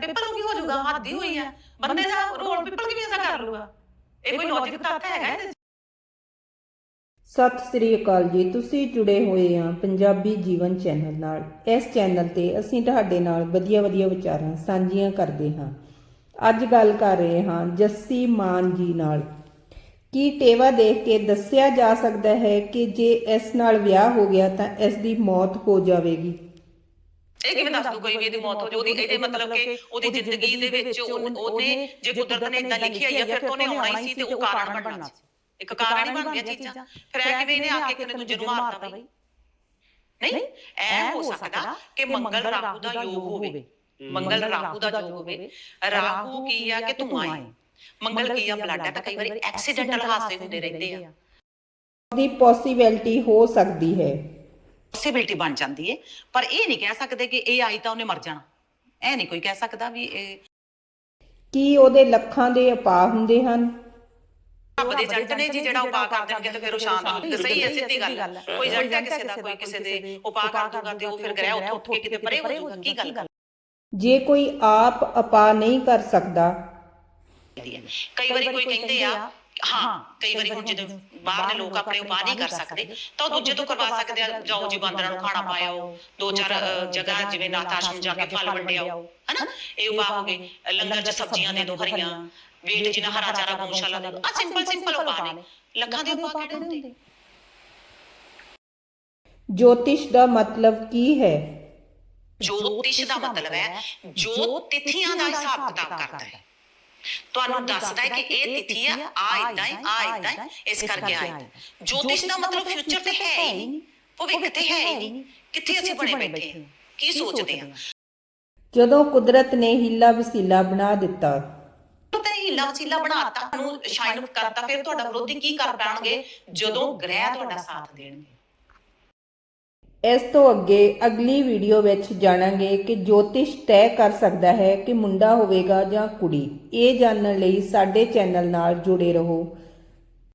ਪਿੱਪਲ ਨੂੰ ਕੀ ਹੋ ਜਾਊਗਾ? ਹੱਦ ਹੀ ਹੋਈ ਹੈ। ਬੰਦੇ ਦਾ ਰੋਲ ਪਿੱਪਲ ਕਿਵੇਂ ਦਾ ਕਰ ਲੂਗਾ ਇਹ ਕੋਈ ਲੌਜੀਕ ਤੱਥ ਹੈਗਾ ਇਹਦੇ 'ਚ? ਸਤਿ ਸ੍ਰੀ ਅਕਾਲ ਜੀ। ਤੁਸੀਂ ਜੁੜੇ ਹੋਏ ਆ ਪੰਜਾਬੀ ਜੀਵਨ ਚੈਨਲ ਨਾਲ। ਇਸ ਚੈਨਲ ਤੇ ਅਸੀਂ ਤੁਹਾਡੇ ਨਾਲ ਵਧੀਆ ਵਧੀਆ ਵਿਚਾਰਾਂ ਸਾਂਝੀਆਂ ਕਰਦੇ ਹਾਂ। ਅੱਜ ਗੱਲ ਕਰ ਰਹੇ ਹਾਂ ਜੱਸੀ ਮਾਨ ਜੀ ਨਾਲ। ਕੀ ਟੇਵਾ ਦੇਖ ਕੇ ਦੱਸਿਆ ਜਾ ਸਕਦਾ ਹੈ ਕਿ ਜੇ ਇਸ ਨਾਲ ਵਿਆਹ ਹੋ ਗਿਆ ਤਾਂ ਇਸ ਦੀ ਮੌਤ ਹੋ ਜਾਵੇਗੀ? ਇਹ ਕਿਵੇਂ ਦੱਸ ਦੂ ਕੋਈ ਵੀ ਇਹਦੀ ਮੌਤ ਹੋ ਜਾਊ? ਉਹਦੀ ਇਹਦੇ ਮਤਲਬ ਕਿ ਉਹਦੀ ਜ਼ਿੰਦਗੀ ਦੇ ਵਿੱਚ ਉਹ- ਉਹਨੇ ਜੇ ਕੁਦਰਤ ਨੇ ਇਦਾਂ ਲਿਖੀ ਹੋਈ ਆ ਫਿਰ ਤਾਂ ਉਹਨੇ ਆਉਣਾ ਹੀ ਸੀ ਤੇ ਉਹ ਕਾਰਨ ਬਣਨਾ ਸੀ। ਇੱਕ ਕਾਰਨ ਹੀ ਬਣ ਗਿਆ ਚੀਜ਼ਾਂ। ਫਿਰ ਇਹ ਕਿਵੇਂ ਇਹਨੇ ਆ ਕੇ ਕਿਨੇ ਦੂਜੇ ਨੂੰ ਮਾਰਤਾ ਬਈ? ਨਹੀਂ ਐ ਹੋ ਸਕਦਾ ਕਿ ਮੰਗਲ ਰਾਹੂ ਦਾ ਯੋਗ ਹੋਵੇ। ਮੰਗਲ ਰਾਹੂ ਦਾ ਯੋਗ ਹੋਵੇ। ਰਾਹੂ ਕੀ ਆ ਕਿ ਧੂਆਂ ਹੈ ਮੰਗਲ ਕੀ ਆ ਬਲੱਡ ਹੈ ਤਾਂ ਕਈ ਵਾਰੀ ਐਕਸੀਡੈਂਟਲ ਹਾਦਸੇ ਹੁੰਦੇ ਰਹਿੰਦੇ ਆ। ਦੀ ਪੋਸਿਬਿਲਿਟੀ ਹੋ ਸਕਦੀ ਹੈ ਪੋਸਿਬਿਲਿਟੀ ਬਣ ਜਾਂਦੀ ਹੈ ਪਰ ਇਹ ਨਹੀਂ ਕਹਿ ਸਕਦੇ ਕਿ ਇਹ ਆਈ ਤਾਂ ਉਹਨੇ ਮਰ ਜਾਣਾ। ਇਹ ਨਹੀਂ ਕੋਈ ਕਹਿ ਸਕਦਾ ਵੀ ਇਹ ਕੀ ਉਹਦੇ ਲੱਖਾਂ ਦੇ ਉਪਾਅ ਹੁੰਦੇ ਹਨ? ਰੱਬ ਦੇ ਨੇ ਜੀ ਜਿਹੜਾ ਉਪਾਅ ਕਰ ਦੇਣਗੇ ਤੇ ਫਿਰ ਉਹ ਸ਼ਾਂਤ ਹੋ ਜਾਊਗਾ। ਸਹੀ ਹੈ ਸਿੱਧੀ ਗੱਲ ਹੈ। ਕੋਈ ਏਜੰਟ ਹੈ ਕਿਸੇ ਦਾ ਕੋਈ ਕਿਸੇ ਦੇ ਉਪਾਅ ਕਰ ਦੂਗਾ ਤੇ ਉਹ ਫਿਰ ਗ੍ਰਹਿ ਉੱਥੋਂ ਉੱਠ ਕੇ ਕਿਤੇ ਪਰੇ ਹੋ ਜਾਊਗਾ। ਕੀ ਗੱਲ ਜੇ ਕੋਈ ਆਪ ਉਪਾਅ ਨਹੀਂ ਕਰ ਸਕਦਾ ਕਈ ਵਾਰੀ ਕੋਈ ਕਹਿੰਦੇ ਆ ਹਾਂ ਕਈ ਵਾਰੀ ਹੁਣ ਜਦੋਂ ਬਾਹਰਲੇ ਲੋਕ ਆਪਣੇ ਉਪਾਅ ਨਹੀਂ ਕਰ ਸਕਦੇ ਤਾਂ ਉਹ ਦੂਜੇ ਤੋਂ ਕਰਵਾ ਸਕਦੇ ਆ ਜਾਓ ਜੀ ਬਾਂਦਰਾਂ ਨੂੰ ਖਾਣਾ ਪਾਇਓ ਦੋ ਚਾਰ ਜਗ੍ਹਾ ਜਿਵੇਂ ਨਾਥ ਆਸ਼ਰਮ ਜਾ ਕੇ ਫਲ ਵੰਡਿਆਓ ਹਨਾ? ਇਹ ਉਪਾਅ ਹੋ ਗਏ ਲੰਗਰ 'ਚ ਸਬਜ਼ੀਆਂ ਦੇ ਦੋ ਹਰੀਆਂ ਵੇਟ ਜਿਨਾ ਹਰਾ ਚਾਰਾ ਗਊਸ਼ਾਲਾ ਦੋ ਆ ਸਿੰਪਲ ਸਿੰਪਲ ਉਪਾਅ ਨੇ ਲੱਖਾਂ ਦੇ ਉਪਾਅ ਕਿਹੜੇ ਹੁੰਦੇ ਜੋਤਿਸ਼ ਦਾ ਮਤਲਬ ਕੀ ਹੈ ਜੋਤਿਸ਼ ਦਾ ਮਤਲਬ ਹੈ ਜੋ ਤਿਥੀਆਂ ਦਾ ਹਿਸਾਬ ਕਿਤਾਬ ਕਰਦਾ ਹੈ? ਤੁਹਾਨੂੰ ਦੱਸਦਾ ਹੈ ਕਿ ਇਹ ਤਿਥੀ ਆ ਆ ਇਦਾਂ ਹੀ ਆ ਇਦਾਂ ਹੀ ਇਸ ਕਰਕੇ ਆ ਏਦਾਂ। ਜੋਤਿਸ਼ ਦਾ ਮਤਲਬ ਫਿਊਚਰ ਤੇ ਹੈ ਹੀ ਨਹੀਂ। ਭਵਿੱਖ ਤੇ ਹੈ ਹੀ ਨਹੀਂ। ਕਿੱਥੇ ਅਸੀਂ ਬਣੇ ਬੈਠੇ ਹਾਂ? ਕੀ ਸੋਚਦੇ ਹਾਂ? ਜਦੋਂ ਕੁਦਰਤ ਨੇ ਹੀਲਾ ਵਸੀਲਾ ਬਣਾ ਦਿੱਤਾ। ਤੇ ਹੀਲਾ ਵਸੀਲਾ ਬਣਾਤਾ ਨੂੰ ਸ਼ਾਈਨ ਕਰਤਾ ਫਿਰ ਤੁਹਾਡਾ ਵਿਰੋਧੀ ਕੀ ਕਰ ਪਾਣਗੇ? ਜਦੋਂ ਗ੍ਰਹਿ ਤੁਹਾਡਾ ਸਾਥ ਦੇਣਗੇ। ਇਸ ਤੋਂ ਅੱਗੇ ਅਗਲੀ ਵੀਡੀਓ ਵਿੱਚ ਜਾਣਾਂਗੇ ਕਿ ਜੋਤਿਸ਼ ਤੈਅ ਕਰ ਸਕਦਾ ਹੈ ਕਿ ਮੁੰਡਾ ਹੋਵੇਗਾ ਜਾਂ ਕੁੜੀ। ਇਹ ਜਾਣਨ ਲਈ ਸਾਡੇ ਚੈਨਲ ਨਾਲ ਜੁੜੇ ਰਹੋ।